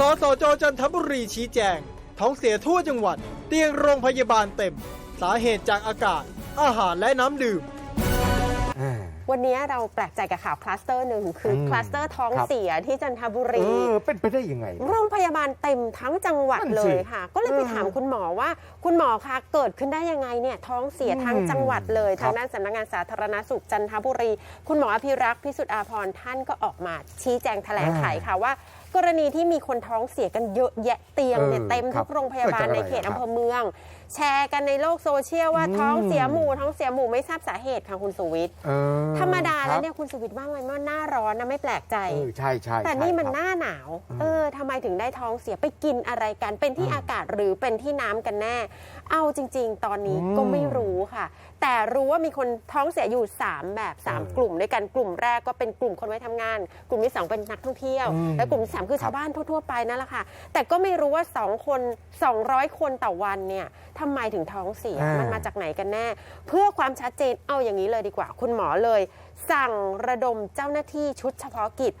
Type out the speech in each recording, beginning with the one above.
สสจจันทบุรีชี้แจง ท้องเสียทั่วจังหวัด เตียงโรงพยาบาลเต็ม สาเหตุจากอากาศ อาหารและน้ำดื่มอ่าวันนี้เราแปลกใจกับข่าวคลัสเตอร์หนึ่งคืออมคลัสเตอร์ท้องครับ เสียที่จันทบุเอรีอเป็นไปได้ยังไง โรงพยาบาลเต็มทั้งจังหวัดนั่นเลสิยค่ะ ก็เลยไปเออถามคุณหมอว่า คุณหมอคะเกิดขึ้นได้ยังไงเนี่ยท้องเสียอืมทั้งจังหวัดเลยครัทาบ งด้านสำนักงานสาธารณสุขจันทบุรี คุณหมออภิรักษ์พิสุทธิ์อาภรณ์ท่านก็ออกมาชี้แจงแถลงไขค่ะว่า กรณีที่มีคนท้องเสียกันเยอะแยะเตียงเนี่ยเออเต็มครัทุบกโรงพยาบาลเกิดจากอะไรในเขตครับอำเภอเมือง แชร์กันในโลกโซเชียลว่าอืมท้องเสียหมู่ท้องเสียหมู่ไม่ทราบสาเหตุค่ะคุณสุวิทย์เออธรรมดาแล้วคบเนี่ยคุณสุวิทย์ว่าไงว่าหน้าร้อนนะไม่แปลกใจเออใช่ใช่แต่นี่มันใช่หครับน้าหนาวอืมเออทำไมถึงได้ท้องเสียไปกินอะไรกัน เป็นที่อืมอากาศหรือเป็นที่น้ำกันแน่ เอาจริง ๆ ตอนนี้อืมก็ไม่รู้ค่ะ แต่รู้ว่ามีคนท้องเสียอยู่ 3 แบบเออ3กลุ่มด้วยกันกลุ่มแรกก็เป็นกลุ่มคนไว้ทำงาน กลุ่มที่ 2 เป็นนักท่องเที่ยวอืมและกลุ่มที่สามคือครับชาวบ้านทั่วๆไปนั่นแหละค่ะ แต่ก็ไม่รู้ว่า 2 คน 200 คนต่อวันเนี่ยทำไมถึงท้องเสีย อ่ามั มันมาจากไหนกันแน่ เพื่อความชัดเจนเอาอย่างนี้เลยดีกว่า คุณหมอเลย สั่งระดมเจ้าหน้าที่ชุดเฉพาะกิจ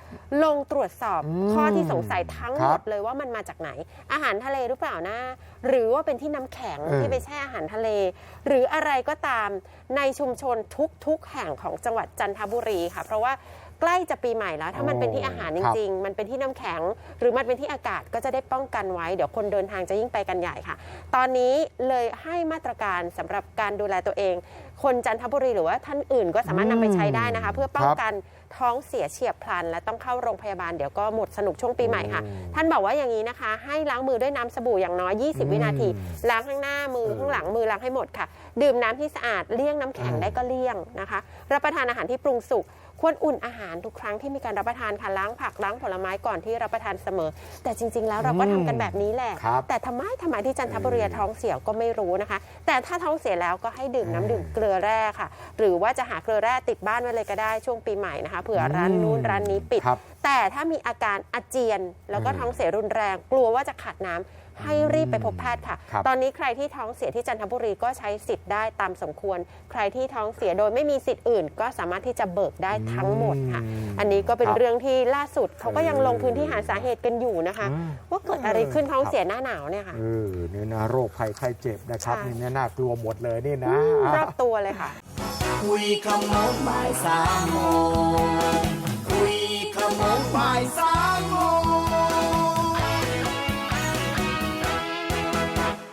ลงตรวจสอบอืมข้อที่สงสัยทั้งหมครัดบเลยว่ามันมาจากไหน อาหารทะเลหรือเปล่านะ หรือว่าเป็นที่น้ำแข็งเออ ที่ไปแช่อาหารทะเล หรืออะไรก็ตามในชุมชนทุกๆแห่งของจังหวัดจันทบุรีค่ะ เพราะว่า ใกล้จะปีใหม่แล้ว ถ้ามันเป็นที่อาหารจริง ๆ มันเป็นที่น้ำแข็ง หรือมันเป็นที่อากาศก็จะได้ป้องกันไว้ เดี๋ยวคนเดินทางจะยิ่งไปกันใหญ่ค่ะ ตอนนี้เลยให้มาตรการสำหรับการดูแลตัวเอง คนจันทบุรีหรือว่าท่านอื่นก็สามารถนำไปใช้ได้นะคะ เพื่อป้องกัน ท้องเสียเฉียบพลัน และต้องเข้าโรงพยาบาลเดี๋ยวก็หมดสนุกช่วงปีใหม่ค่ะอืมท่านบอกว่าอย่างนี้นะคะ ให้ล้างมือด้วยน้ำสบู่อย่างน้อย 20 วินาทีอืมล้างข้างหน้ามือเออข้างหลังมือล้างให้หมดค่ะ ดื่มน้ำที่สะอาดเลี่ยงน้ำแข็งเออได้ก็เลี่ยงนะคะ รับประทานอาหารที่ปรุงสุกควรอุ่นอาหารทุกครั้งที่มีการรับประทานค่ะล้างผักล้างผลไม้ก่อนที่รับประทานเสมอ แต่จริง ๆ แล้วเราก็ทำกันแบบนี้แหละครับแต่ทำไมทำไมที่จันทบุรีเออท้องเสียก็ไม่รู้นะคะ แต่ถ้าท้องเสียแล้วก็ให้ดื่มน้ำเออดื่มเกลือแร่ค่ะ หรือว่าจะหาเกลือแร่ติดบ้านไว้เลยก็ได้ช่วงปีใหม่นะคะเผื่อร้านนู้นร้านนี้ปิด ครับ แต่ถ้ามีอาการอาเจียนแล้วก็อืมท้องเสียรุนแรง กลัวว่าจะขาดน้ำให้รีบไปพบแพทย์ค่ะ ครับ ตอนนี้ใครที่ท้องเสียที่จันทบุรีก็ใช้สิทธิ์ได้ตามสมควร ใครที่ท้องเสียโดยไม่มีสิทธิ์อื่น ก็สามารถที่จะเบิกได้ทั้งหมดค่ะอืมอันนี้ก็เป็นครับ เรื่องที่ล่าสุดเขาก็ยังลงพื้นที่หาสาเหตุกันอยู่นะคะ อืม ว่าเกิดอะไรขึ้นท้องครับเสียหน้าหนาวเนี่ยค่ะ เออเนี่ยนะโรคภัยไข้เจ็บนะครับใช่ นี่น่ากลัวหมดเลยนี่นะ รอบตัวเลยค่ะ คุยขโมงบ่ายสามโมงคุยขโมงบ่ายสาม